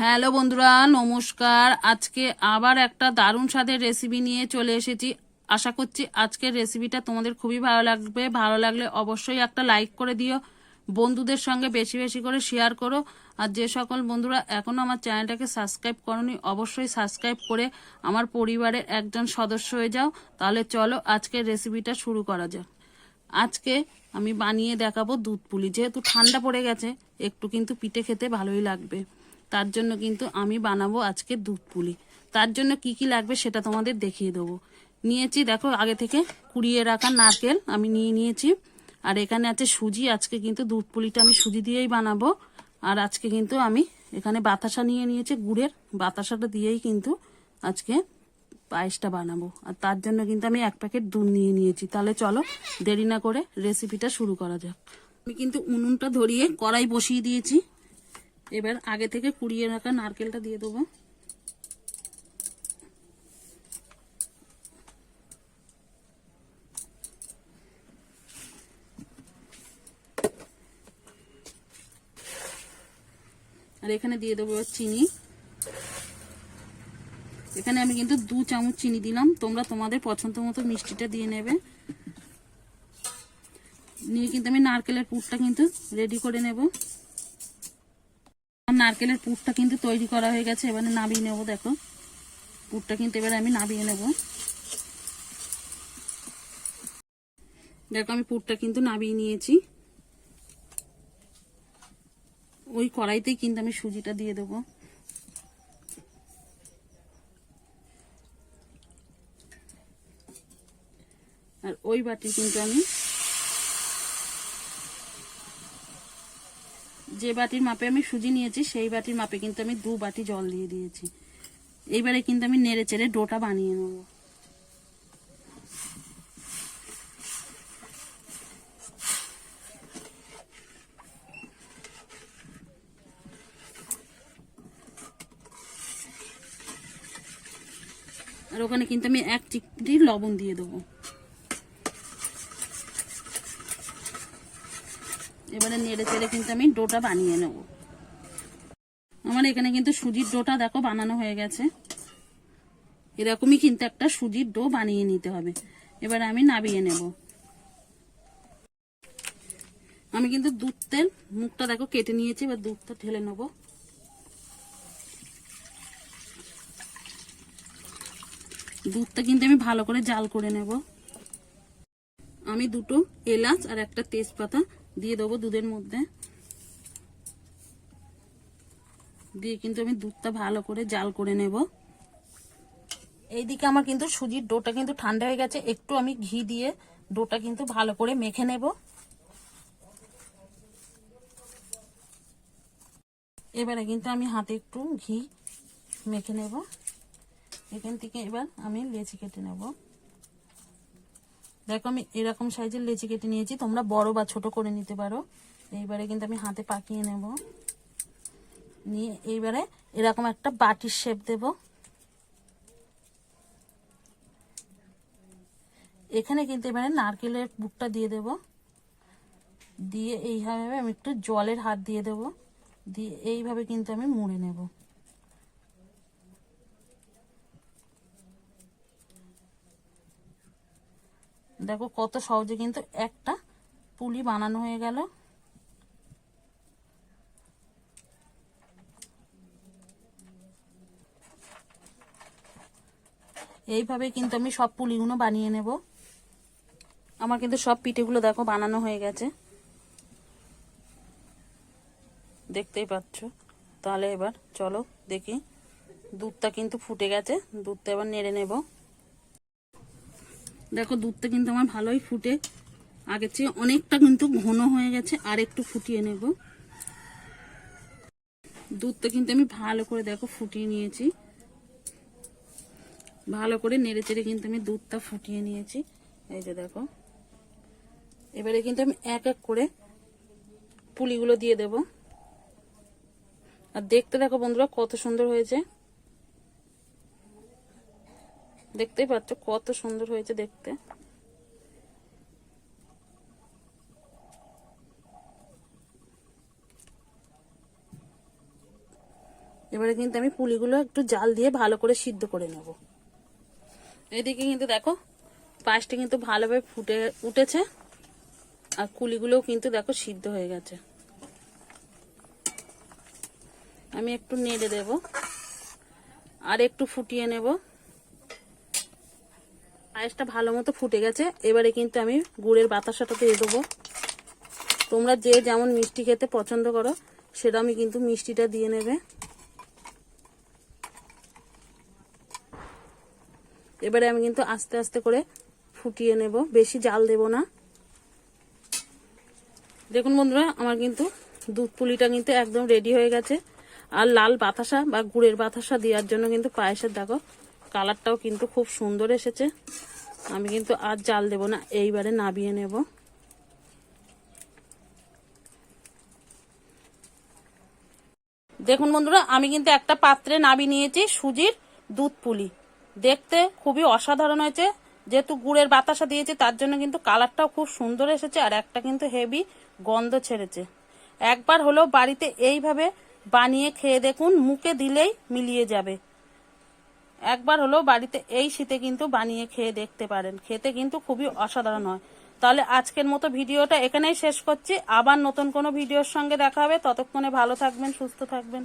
Hello বন্ধুরা, নমস্কার। আজকে আবার একটা দারুণ স্বাদের রেসিপি নিয়ে চলে এসেছি। আশা করছি আজকের রেসিপিটা তোমাদের খুবই ভালো লাগবে। ভালো লাগলে অবশ্যই একটা লাইক করে দিও। বন্ধুদের সঙ্গে বেশি বেশি করে শেয়ার করো। আর যে সকল বন্ধুরা এখনও আমার চ্যানেলটাকে সাবস্ক্রাইব করনি, অবশ্যই সাবস্ক্রাইব করে আমার পরিবারের একজন সদস্য হয়ে যাও। তাহলে চলো আজকের রেসিপিটা শুরু করা যাক। আজকে আমি বানিয়ে দেখাবো দুধ পুলি যেহেতু ঠান্ডা পড়ে গেছে, একটু কিন্তু পিঠে খেতে ভালোই লাগবে। তার জন্য কিন্তু আমি বানাবো আজকে দুধ পুলি। তার জন্য কি কি লাগবে সেটা তোমাদের দেখিয়ে দেবো। নিয়েছি, দেখো, আগে থেকে কুড়িয়ে রাখা নারকেল আমি নিয়ে নিয়েছি। আর এখানে আছে সুজি, আজকে কিন্তু দুধ পুলিটা আমি সুজি দিয়েই বানাবো। আর আজকে কিন্তু আমি এখানে বাতাসা নিয়ে নিয়েছি, গুড়ের বাতাসাটা দিয়েই কিন্তু আজকে পায়েসটা বানাবো। আর তার জন্য কিন্তু আমি এক প্যাকেট দুধ নিয়ে নিয়েছি। তাহলে চলো, দেরি না করে রেসিপিটা শুরু করা যাক। আমি কিন্তু উনুনটা ধরিয়ে কড়াই বসিয়ে দিয়েছি। এবার আগে থেকে কুড়িয়ে রাখা নারকেলটা দিয়ে দেবো। আর এখানে দিয়ে দেবো চিনি। এখানে আমি কিন্তু দু চামচ চিনি দিলাম। তোমরা তোমাদের পছন্দ মতো মিষ্টিটা দিয়ে নেবে। নিয়ে কিন্তু আমি নারকেলের পুরটা কিন্তু রেডি করে নেব। নারকেলের পুরটা কিন্তু তৈরি করা হয়ে গেছে, এবারে নাবিয়ে নেব, দেখো। পুরটা কিন্তু এবারে আমি নাবিয়ে নেব। দেখো, আমি পুরটা কিন্তু নাবিয়ে নিয়েছি। ওই কড়াইতেই কিন্তু আমি সুজিটা দিয়ে দেবো। আর ওই বাটি কিন্তু আমি যে বাটির মাপে আমি সুজি নিয়েছি, সেই বাটির মাপে কিন্তু আমি দু বাটি জল দিয়ে দিয়েছি। এইবারে কিন্তু আমি নেড়ে চেড়ে ডোটা বানিয়ে নেব। আর ওখানে কিন্তু আমি এক চিকটি লবণ দিয়ে দেবো। এবারে নেড়ে চেড়ে কিন্তু আমি ডোটা বানিয়ে নেব। আমার এখানে কিন্তু সুজির ডোটা দেখো বানানো হয়ে গেছে। এরকমই কিন্তু একটা সুজির ডো বানিয়ে নিতে হবে। এবারে আমি নাবিয়ে নেব। আমি কিন্তু দুধের মুখটা দেখো কেটে নিয়েছি, এবার দুধটা ঢেলে নেব। দুধটা কিন্তু আমি ভালো করে জাল করে নেব। আমি দুটো এলাচ আর একটা তেজপাতা দিয়ে দেবো দুধের মধ্যে। দিয়ে কিন্তু আমি দুধটা ভালো করে জাল করে নেব। এইদিকে আমার কিন্তু সুজির ডোটা কিন্তু ঠান্ডা হয়ে গেছে। একটু আমি ঘি দিয়ে ডোটা কিন্তু ভালো করে মেখে নেব। এবারে কিন্তু আমি হাতে একটু ঘি মেখে নেব। এখান থেকে এবার আমি লেচি কেটে নেব। দেখো আমি এরকম সাইজের লেচি কেটে নিয়েছি। তোমরা বড় বা ছোট করে নিতে পারো। এইবারে কিন্তু আমি হাতে পাকিয়ে নেব। নিয়ে এইবারে এরকম একটা বাটির শেপ দেব। এখানে কিন্তু এবারে নারকেলের বুকটা দিয়ে দেব। দিয়ে এইভাবে আমি একটু জলের হাত দিয়ে দেব। দিয়ে এইভাবে কিন্তু আমি মুড়ে নেব। দেখো কত সহজে কিন্তু একটা পুলি বানানো হয়ে গেল। এইভাবে কিন্তু আমি সব পুলিগুলো বানিয়ে নেব। আমার কিন্তু সব পিঠেগুলো দেখো বানানো হয়ে গেছে। দেখতেই পাচ্ছ? তাহলে এবার চলো দেখি। দুধটা কিন্তু ফুটে গেছে। দুধটা এবার নেড়ে নেব। দেখো, দুধটা কিন্তু আমার ভালোই ফুটে। আগের চেয়ে অনেকটা কিন্তু ঘন হয়ে গেছে, আর একটু ফুটিয়ে নেব। দুধটা কিন্তু আমি ভালো করে দেখো ফুটিয়ে নিয়েছি। ভালো করে নেড়ে চেড়ে কিন্তু আমি দুধটা ফুটিয়ে নিয়েছি। এই যে দেখো। এবারে কিন্তু আমি এক এক করে পুলিগুলো দিয়ে দেব। আর দেখতে দেখো বন্ধুরা, কত সুন্দর হয়েছে। দেখতেই পাচ্ছ, কত সুন্দর হয়েছে দেখতে। এবারে কিন্তু আমি পুলিগুলো একটু জাল দিয়ে ভালো করে সিদ্ধ করে নেব। এদিকে কিন্তু দেখো পায়েসটা কিন্তু ভালোভাবে ফুটে উঠেছে, আর কুলিগুলোও কিন্তু দেখো সিদ্ধ হয়ে গেছে। আমি একটু নেড়ে দেব, আর একটু ফুটিয়ে নেব। পায়েসটা ভালো মতো ফুটে গেছে। এবারে কিন্তু আমি গুড়ের বাতাসাটা দিয়ে দেবো। তোমরা যে যেমন মিষ্টি খেতে পছন্দ করো সেটা আমি কিন্তু মিষ্টিটা দিয়ে নেবে। এবারে আমি কিন্তু আস্তে আস্তে করে ফুটিয়ে নেব। বেশি জাল দেব না। দেখুন বন্ধুরা, আমার কিন্তু দুধ পুলিটা কিন্তু একদম রেডি হয়ে গেছে। আর লাল বাতাসা বা গুড়ের বাতাসা দেওয়ার জন্য কিন্তু পায়েসের দেখো কালারটাও কিন্তু খুব সুন্দর এসেছে। আমি কিন্তু আর জাল দেব না, এইবারে নাবিয়ে নেব। দেখুন বন্ধুরা, আমি কিন্তু একটা পাত্রে নাবি নিয়েছি, সুজির দুধ পুলি। দেখতে খুবই অসাধারণ হয়েছে, যেহেতু গুড়ের বাতাসা দিয়েছে, তার জন্য কিন্তু কালারটাও খুব সুন্দর এসেছে, আর একটা কিন্তু হেভি গন্ধ ছেড়েছে। একবার হলেও বাড়িতে এইভাবে বানিয়ে খেয়ে দেখুন, মুখে দিলেই মিলিয়ে যাবে। একবার হলো বাড়িতে এই শীতে কিন্তু বানিয়ে খেয়ে দেখতে পারেন। খেতে কিন্তু খুবই অসাধারণ হয়। তাহলে আজকের মতো ভিডিওটা এখানেই শেষ করছি। আবার নতুন কোনো ভিডিওর সঙ্গে দেখা হবে। ততক্ষণে ভালো থাকবেন, সুস্থ থাকবেন।